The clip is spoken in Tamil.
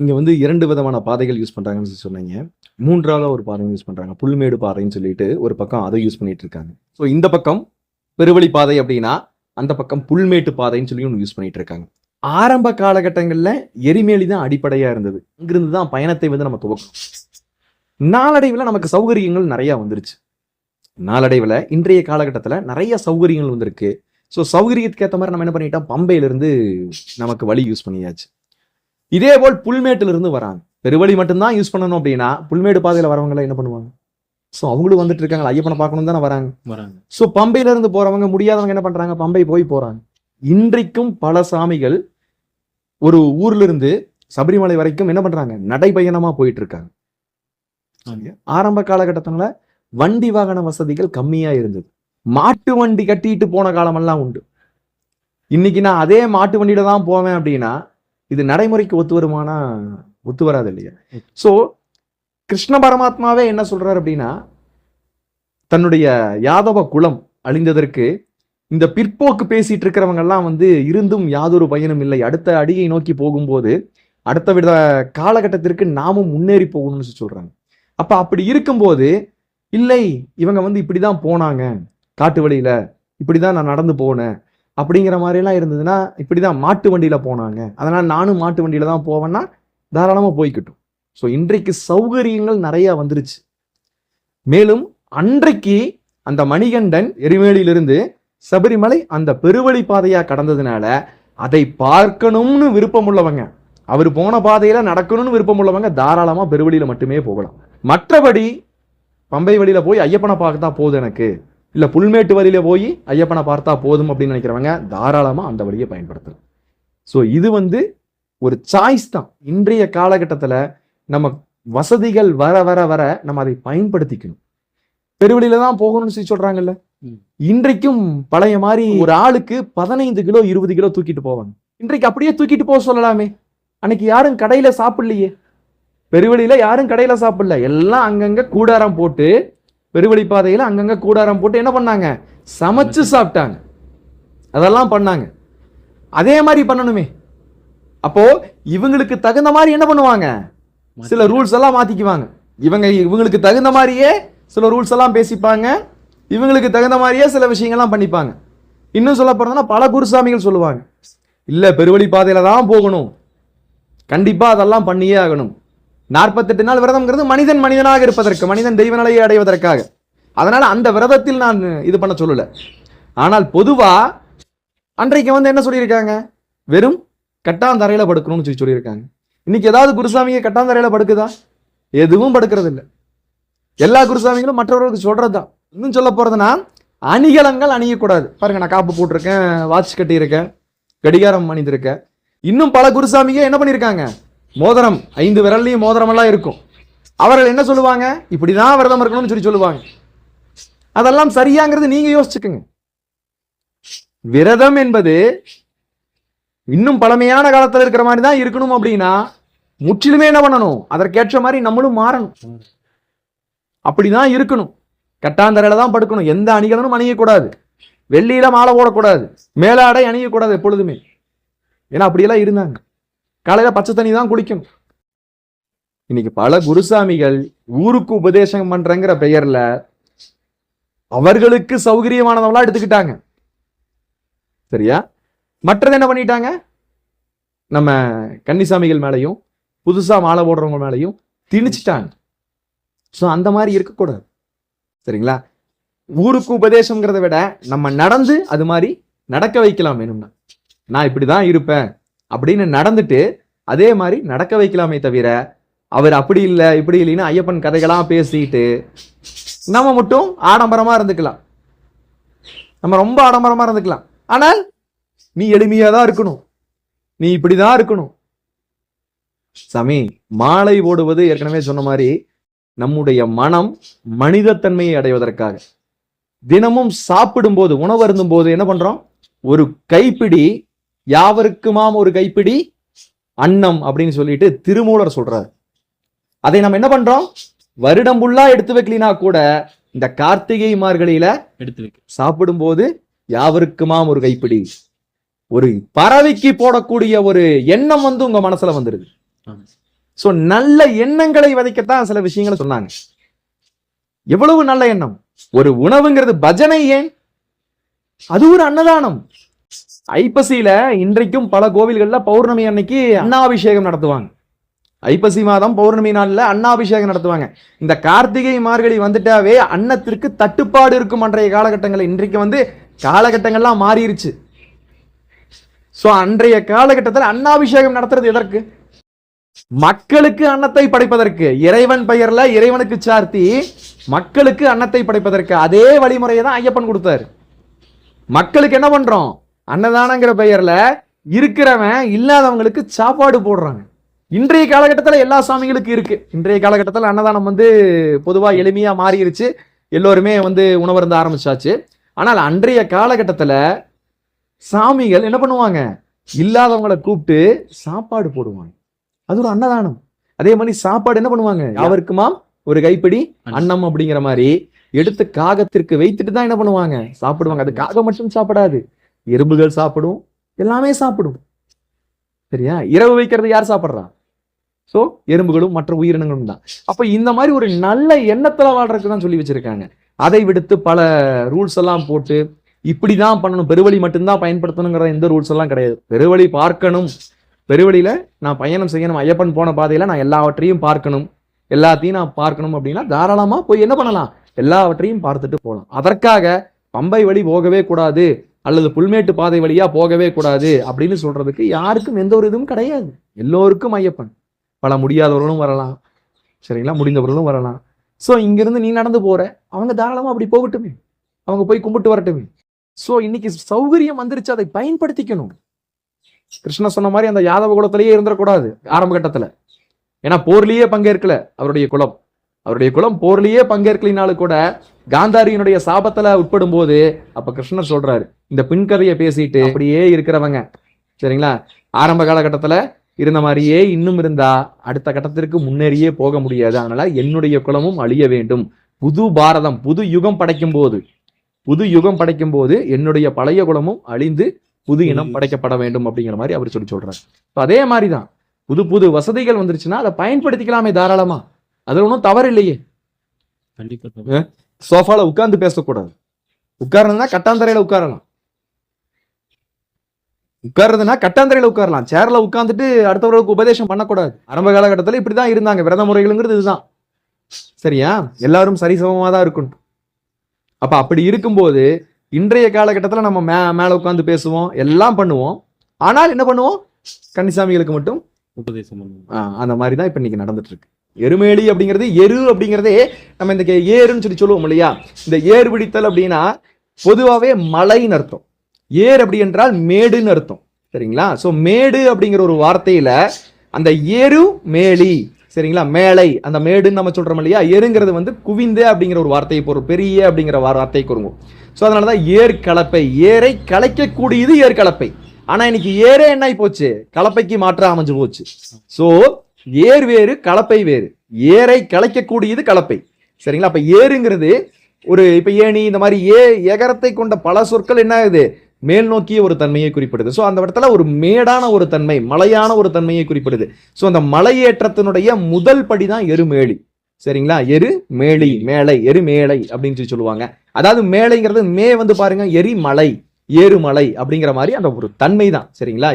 இங்கே வந்து இரண்டு விதமான பாதைகள் யூஸ் பண்ணுறாங்கன்னு சொல்லி சொன்னீங்க. மூன்றாவது ஒரு பாதை யூஸ் பண்ணுறாங்க புல்மேடு பாதைன்னு சொல்லிட்டு ஒரு பக்கம் அதை யூஸ் பண்ணிட்டு இருக்காங்க. ஸோ இந்த பக்கம் பெருவழி பாதை அப்படின்னா அந்த பக்கம் புல்மேட்டு பாதைன்னு சொல்லி ஒன்று யூஸ் பண்ணிட்டு இருக்காங்க. ஆரம்ப காலகட்டங்களில் எரிமேலி தான் அடிப்படையாக இருந்தது. இங்கிருந்து தான் பயணத்தை வந்து நம்ம துவக்கணும் நாளடைவில் நமக்கு சௌகரியங்கள் நிறையா வந்துருச்சு. நாளடைவில் இன்றைய காலகட்டத்தில் நிறைய சௌகரியங்கள் வந்திருக்கு. ஸோ சௌகரியத்துக்கு ஏற்ற மாதிரி நம்ம என்ன பண்ணிட்டோம்? பம்பையிலிருந்து நமக்கு வழி யூஸ் பண்ணியாச்சு. இதே போல் புல்மேட்டுல இருந்து வராங்க பெருவழி மட்டும்தான் யூஸ் பண்ணணும் அப்படின்னா புல்மேடு பாதையில வரவங்க என்ன பண்ணுவாங்க? ஸோ அவங்களும் வந்துட்டு இருக்காங்க ஐயப்பனை பார்க்கணும் தானே வராங்க. வராங்க. ஸோ பம்பையில இருந்து போறவங்க முடியாதவங்க என்ன பண்றாங்க? பம்பை போய் போறாங்க. இன்றைக்கும் பல சாமிகள் ஒரு ஊர்ல இருந்து சபரிமலை வரைக்கும் என்ன பண்றாங்க? நடைபயணமா போயிட்டு இருக்காங்க. ஆரம்ப காலகட்டத்துல வண்டி வாகன வசதிகள் கம்மியா இருந்தது. மாட்டு வண்டி கட்டிட்டு போன காலமெல்லாம் உண்டு. இன்னைக்கு நான் அதே மாட்டு வண்டியில தான் போவேன் அப்படின்னா இது நடைமுறைக்கு ஒத்து வருமானா? ஒத்து வராது இல்லையா? ஸோ கிருஷ்ண பரமாத்மாவே என்ன சொல்றாரு அப்படின்னா தன்னுடைய யாதவ குலம் அழிந்ததற்கு இந்த பிற்போக்கு பேசிட்டு இருக்கிறவங்கெல்லாம் வந்து இருந்தும் யாதொரு பயனும் இல்லை. அடுத்த அடியை நோக்கி போகும்போது அடுத்த வித காலகட்டத்திற்கு நாமும் முன்னேறி போகணும்னு சொல்லி சொல்றாங்க. அப்ப அப்படி இருக்கும்போது இல்லை இவங்க வந்து இப்படிதான் போனாங்க காட்டு வழியில இப்படிதான் நான் நடந்து போனேன் அப்படிங்கிற மாதிரிலாம் இருந்ததுன்னா இப்படி தான் மாட்டு வண்டியில் போனாங்க. அதனால் நானும் மாட்டு வண்டியில தான் போவேன்னா தாராளமாக போய்கிட்டும் ஸோ இன்றைக்கு சௌகரியங்கள் நிறையா வந்துருச்சு. மேலும் அன்றைக்கு அந்த மணிகண்டன் எரிமேலியிலிருந்து சபரிமலை அந்த பெருவழி பாதையாக கடந்ததுனால அதை பார்க்கணும்னு விருப்பம் உள்ளவங்க அவர் போன பாதையில் நடக்கணும்னு விருப்பம் உள்ளவங்க தாராளமாக பெருவழியில் மட்டுமே போகலாம். மற்றபடி பம்பை வழியில் போய் ஐயப்பனை பார்க்க தான் போதும் எனக்கு. இல்ல புல்மேட்டு வழியில போய் ஐயப்பனை பார்த்தா போதும் அப்படின்னு நினைக்கிறவங்க தாராளமா அந்த வழியை பயன்படுத்தலாம். ஸோ இது வந்து ஒரு சாய்ஸ் தான். இன்றைய காலகட்டத்துல நம்ம வசதிகள் வர வர வர நம்ம அதை பயன்படுத்திக்கணும். பெருவெளியில தான் போகணும்னு சொல்லி சொல்றாங்கல்ல. இன்றைக்கும் பழைய மாதிரி ஒரு ஆளுக்கு பதினைந்து கிலோ இருபது கிலோ தூக்கிட்டு போவாங்க. இன்றைக்கு அப்படியே தூக்கிட்டு போக சொல்லலாமே. அன்னைக்கு யாரும் கடையில சாப்பிடலையே. பெருவெளியில யாரும் கடையில சாப்பிடல. எல்லாம் அங்கங்க கூடாரம் போட்டு பெருவழி பாதையில அங்கங்க கூடாரம் போட்டு என்ன பண்ணாங்க? சமைச்சு சாப்பிட்டாங்க. அதெல்லாம் பண்ணாங்க. அதே மாதிரி பண்ணணுமே. அப்போ இவங்களுக்கு தகுந்த மாதிரி என்ன பண்ணுவாங்க? சில ரூல்ஸ் எல்லாம் மாத்திக்குவாங்க. இவங்க இவங்களுக்கு தகுந்த மாதிரியே சில ரூல்ஸ் எல்லாம் பேசிப்பாங்க. இவங்களுக்கு தகுந்த மாதிரியே சில விஷயங்கள்லாம் பண்ணிப்பாங்க. இன்னும் சொல்ல போறதுன்னா பல குருசாமிகள் சொல்லுவாங்க. இல்ல பெருவழி பாதையில தான் போகணும். கண்டிப்பா அதெல்லாம் பண்ணியே ஆகணும். நாற்பத்தெட்டு நாள் விரதம்ங்கிறது மனிதன் மனிதனாக இருப்பதற்கு மனிதன் தெய்வ நிலையை அடைவதற்காக. அதனால் அந்த விரதத்தில் நான் இது பண்ண சொல்லலை. ஆனால் பொதுவாக அன்றைக்கு வந்து என்ன சொல்லியிருக்காங்க? வெறும் கட்டாந்தரையில் படுக்கணும்னு சொல்லி சொல்லியிருக்காங்க. இன்னைக்கு ஏதாவது குருசாமிங்க கட்டாந்தரையில் படுக்குதா? எதுவும் படுக்கிறது இல்லை எல்லா குருசாமிகளும் மற்றவர்களுக்கு சொல்கிறது தான் இன்னும் சொல்ல போகிறதுனா அணிகலங்கள் அணியக்கூடாது. பாருங்க நான் காப்பு போட்டிருக்கேன் வாட்ச் கட்டியிருக்கேன் கடிகாரம் அணிந்திருக்கேன். இன்னும் பல குருசாமிங்க என்ன பண்ணியிருக்காங்க? மோதிரம் ஐந்து விரல்லையும் மோதிரம் எல்லாம் இருக்கும். அவர்கள் என்ன சொல்லுவாங்க? இப்படி தான் விரதம் இருக்கணும்னு சொல்லி சொல்லுவாங்க. அதெல்லாம் சரியாங்கிறது நீங்க யோசிச்சுக்குங்க. விரதம் என்பது இன்னும் பழமையான காலத்தில் இருக்கிற மாதிரி தான் இருக்கணும் அப்படின்னா முற்றிலுமே என்ன பண்ணணும்? அதற்கேற்ற மாதிரி நம்மளும் மாறணும். அப்படிதான் இருக்கணும். கட்டாந்தரையில தான் படுக்கணும். எந்த அணிகலனும் அணியக்கூடாது. வெள்ளியில மாலை போடக்கூடாது. மேலாடை அணியக்கூடாது எப்பொழுதுமே. ஏன்னா அப்படியெல்லாம் இருந்தாங்க. காலையில் பச்சை தண்ணி தான் குளிக்கணும் இன்னைக்கு பல குருசாமிகள் ஊருக்கு உபதேசம் பண்றங்கிற பெயர்ல அவர்களுக்கு சௌகரியமானதெல்லாம் எடுத்துக்கிட்டாங்க. சரியா? மற்றது என்ன பண்ணிட்டாங்க? நம்ம கன்னிசாமிகள் மேலையும் புதுசா மாலை போடுறவங்க மேலையும் திணிச்சிட்டாங்க. ஸோ அந்த மாதிரி இருக்கக்கூடாது. சரிங்களா? ஊருக்கு உபதேசங்கிறத விட நம்ம நடந்து அது மாதிரி நடக்க வைக்கலாம் வேணும்னா. நான் இப்படிதான் இருப்பேன். அப்படின்னு நடந்துட்டு அதே மாதிரி நடக்க வைக்கலாமே தவிர அவர் அப்படி இல்லை இப்படி இல்லைன்னு ஐயப்பன் கதைகளாக பேசிட்டு நம்ம மட்டும் ஆடம்பரமா இருந்துக்கலாம். நம்ம ரொம்ப ஆடம்பரமா இருந்துக்கலாம். ஆனால் நீ எளிமையாக தான் இருக்கணும். நீ இப்படிதான் இருக்கணும். சாமி மாலை ஓடுவது ஏற்கனவே சொன்ன மாதிரி நம்முடைய மனம் மனிதத்தன்மையை அடைவதற்காக. தினமும் சாப்பிடும்போது உணவு அருந்தும் போது என்ன பண்றோம்? ஒரு கைப்பிடி யாவருக்குமாம் ஒரு கைப்பிடி? அன்னம் அப்படின்னு சொல்லிட்டு திருமூலர் சொல்றாரு. அதை நம்ம என்ன பண்றோம்? வருடம் ஃபுல்லா எடுத்து வைக்கலினா கூட இந்த கார்த்திகை மார்கழியில எடுத்து வைக்க. சாப்பிடும்போது யாவருக்குமாம் ஒரு கைப்பிடி? ஒரு பறவைக்கு போடக்கூடிய ஒரு எண்ணம் வந்து உங்க மனசுல வந்துருது. சோ நல்ல எண்ணங்களை விதைக்கத்தான் சில விஷயங்களை சொன்னாங்க. எவ்வளவு நல்ல எண்ணம்? ஒரு உணவுங்கிறது பஜனை ஏன்? அது ஒரு அன்னதானம். ஐப்பசியில இன்றைக்கும் பல கோவில்களில் பௌர்ணமி அன்னைக்கு அன்னாபிஷேகம் நடத்துவாங்க. ஐப்பசி மாதம் பௌர்ணமி நாளில் அன்னாபிஷேகம் நடத்துவாங்க. இந்த கார்த்திகை மார்கழி வந்துட்டாவே அன்னத்திற்கு தட்டுப்பாடு இருக்கும் அன்றைய காலகட்டங்கள். இன்றைக்கு வந்து காலகட்டங்கள்லாம் மாறிடுச்சு ஸோ அன்றைய காலகட்டத்தில் அன்னாபிஷேகம் நடத்துறது எதற்கு? மக்களுக்கு அன்னத்தை படைப்பதற்கு. இறைவன் பெயர்ல இறைவனுக்கு சார்த்தி மக்களுக்கு அன்னத்தை படைப்பதற்கு. அதே வழிமுறையை தான் ஐயப்பன் கொடுத்தாரு. மக்களுக்கு என்ன பண்றோம்? அன்னதானங்கிற பெயர்ல இருக்கிறவன் இல்லாதவங்களுக்கு சாப்பாடு போடுறாங்க. இன்றைய காலகட்டத்தில் எல்லா சாமிகளுக்கும் இருக்கு. இன்றைய காலகட்டத்தில் அன்னதானம் வந்து பொதுவா எளிமையா மாறிடுச்சு எல்லோருமே வந்து உணவருந்த ஆரம்பிச்சாச்சு. ஆனால் அன்றைய காலகட்டத்துல சாமிகள் என்ன பண்ணுவாங்க? இல்லாதவங்களை கூப்பிட்டு சாப்பாடு போடுவாங்க. அது ஒரு அன்னதானம். அதே மாதிரி சாப்பாடு என்ன பண்ணுவாங்க? யாவருக்குமா? ஒரு கைப்பிடி அன்னம் அப்படிங்கிற மாதிரி எடுத்து காகத்திற்கு வைத்துட்டு தான் என்ன பண்ணுவாங்க? சாப்பிடுவாங்க. அது காகம் மட்டும் சாப்பிடாது. எறும்புகள் சாப்பிடும் எல்லாமே சாப்பிடும். சரியா? இரவு வைக்கிறது யார் சாப்பிட்றா? ஸோ எறும்புகளும் மற்ற உயிரினங்களும் தான். அப்போ இந்த மாதிரி ஒரு நல்ல எண்ணத்துல வாழ்றதுக்கு தான் சொல்லி வச்சிருக்காங்க. அதை விடுத்து பல ரூல்ஸ் எல்லாம் போட்டு இப்படி தான் பண்ணணும். பெருவழி மட்டும்தான் பயன்படுத்தணுங்கிற எந்த ரூல்ஸ் எல்லாம் கிடையாது. பெருவழி பார்க்கணும். பெருவழியில் நான் பயணம் செய்யணும். ஐயப்பன் போன பாதையில் நான் எல்லாவற்றையும் பார்க்கணும். எல்லாத்தையும் நான் பார்க்கணும் அப்படின்னா தாராளமாக போய் என்ன பண்ணலாம்? எல்லாவற்றையும் பார்த்துட்டு போகலாம். அதற்காக பம்பை வழி போகவே கூடாது. அல்லது புல்மேட்டு பாதை வழியா போகவே கூடாது அப்படின்னு சொல்றதுக்கு யாருக்கும் எந்த ஒரு இதுவும் கிடையாது. எல்லோருக்கும் ஐயப்பன். பல முடியாதவர்களும் வரலாம். சரிங்களா? முடிந்தவர்களும் வரலாம். ஸோ இங்கிருந்து நீ நடந்து போற. அவங்க தாராளமா அப்படி போகட்டுமே. அவங்க போய் கும்பிட்டு வரட்டுமே. ஸோ இன்னைக்கு சௌகரியம் வந்துருச்சு. அதை பயன்படுத்திக்கணும். கிருஷ்ண சொன்ன மாதிரி அந்த யாதவ குலத்திலேயே இருந்துடக்கூடாது. ஆரம்ப கட்டத்துல. ஏன்னா போர்லேயே பங்கேற்கல அவருடைய குலம். அவருடைய குலம் போர்லேயே பங்கேற்கலினாலும் கூட காந்தாரியினுடைய சாபத்துல உட்படும் போது அப்ப கிருஷ்ணர் சொல்றாரு இந்த பின்கதையை பேசிட்டு அப்படியே இருக்கிறவங்க. சரிங்களா? ஆரம்ப காலகட்டத்துல இருந்த மாதிரியே இன்னும் இருந்தா அடுத்த கட்டத்திற்கு முன்னேறியே போக முடியாது. அதனால என்னுடைய குலமும் அழிய வேண்டும். புது பாரதம் புது யுகம் படைக்கும் போது புது யுகம் படைக்கும் போது என்னுடைய பழைய குலமும் அழிந்து புது இனம் படைக்கப்பட வேண்டும் அப்படிங்கிற மாதிரி அவர் சொல்லி சொல்றாரு. இப்ப அதே மாதிரிதான். புது புது வசதிகள் வந்துருச்சுன்னா அதை பயன்படுத்திக்கலாமே தாராளமா. அது ஒன்றும் தவறு இல்லையே கண்டிப்பா தோழர். சோஃபால உட்கார்ந்து பேசக்கூடாது. உட்கார்றதுனா கட்டாந்தரையில உட்காரலாம். உட்கார்றதுனா கட்டாந்தரையில உட்காரலாம். சேர்ல உட்கார்ந்துட்டு அடுத்தவர்களுக்கு உபதேசம் பண்ணக்கூடாது. ஆரம்ப காலகட்டத்துல இப்படிதான் இருந்தாங்க. விரத முறைகள்ங்கிறது இதுதான். சரியா? எல்லாரும் சரிசமமா தான் இருக்கணும். அப்ப அப்படி இருக்கும்போது இன்றைய காலகட்டத்துல நம்ம மே மேல உட்கார்ந்து பேசுவோம் எல்லாம் பண்ணுவோம். ஆனால் என்ன பண்ணுவோம்? கன்னிசாமிகளுக்கு மட்டும் உபதேசம் பண்ணுவோம். அந்த மாதிரி தான் இப்போ இன்னைக்கு நடந்துட்டு இருக்கு. எருமேலி அப்படிங்கிறது எரு அப்படிங்கிறதே நம்ம இந்த கே- ஏறுன்னு சொல்லி சொல்லுவோம் இல்லையா? இந்த ஏர் பிடித்தல் அப்படின்னா பொதுவாகவே மலைன்னு அர்த்தம். ஏர் அப்படி என்றால் மேடுன்னு அர்த்தம். சரிங்களா? ஸோ மேடு அப்படிங்கிற ஒரு வார்த்தையில அந்த எரு மேலி சரிங்களா? மேலை அந்த மேடுன்னு நம்ம சொல்றோம் இல்லையா? எருங்கிறது வந்து குவிந்து அப்படிங்கிற ஒரு வார்த்தையை பொருள் பெரிய அப்படிங்கிற வார் வார்த்தையை கூறுவோம் ஸோ அதனால தான் ஏர் கலப்பை. ஏரை கலைக்கக்கூடியது ஏர் கலப்பை. ஆனால் இன்னைக்கு ஏரே என்ன ஆகி போச்சு? கலப்பைக்கு மாற்றம் அமைஞ்சு போச்சு. ஸோ ஏர் வேறு கலப்பை வேறு. ஏரை கலைக்கக்கூடியது கலப்பை. சரிங்களா? அப்போ ஏருங்கிறது ஒரு இப்போ ஏணி இந்த மாதிரி ஏ எகரத்தை கொண்ட பல சொற்கள் என்ன ஆகுது? மேல் நோக்கிய ஒரு தன்மையை குறிப்பிடுது. ஸோ அந்த இடத்துல ஒரு மேடான ஒரு தன்மை மலையான ஒரு தன்மையை குறிப்பிடுது. ஸோ அந்த மலையேற்றத்தினுடைய முதல் படி தான் எருமேலி. சரிங்களா? எரு மேலி மேலை எரு மேலை அப்படின்னு சொல்லி சொல்லுவாங்க. அதாவது மேலைங்கிறது மே வந்து பாருங்க எரிமலை ஏறுமலை அப்படிங்கிற மாதிரி அந்த ஒரு தன்மை தான் சரிங்களா?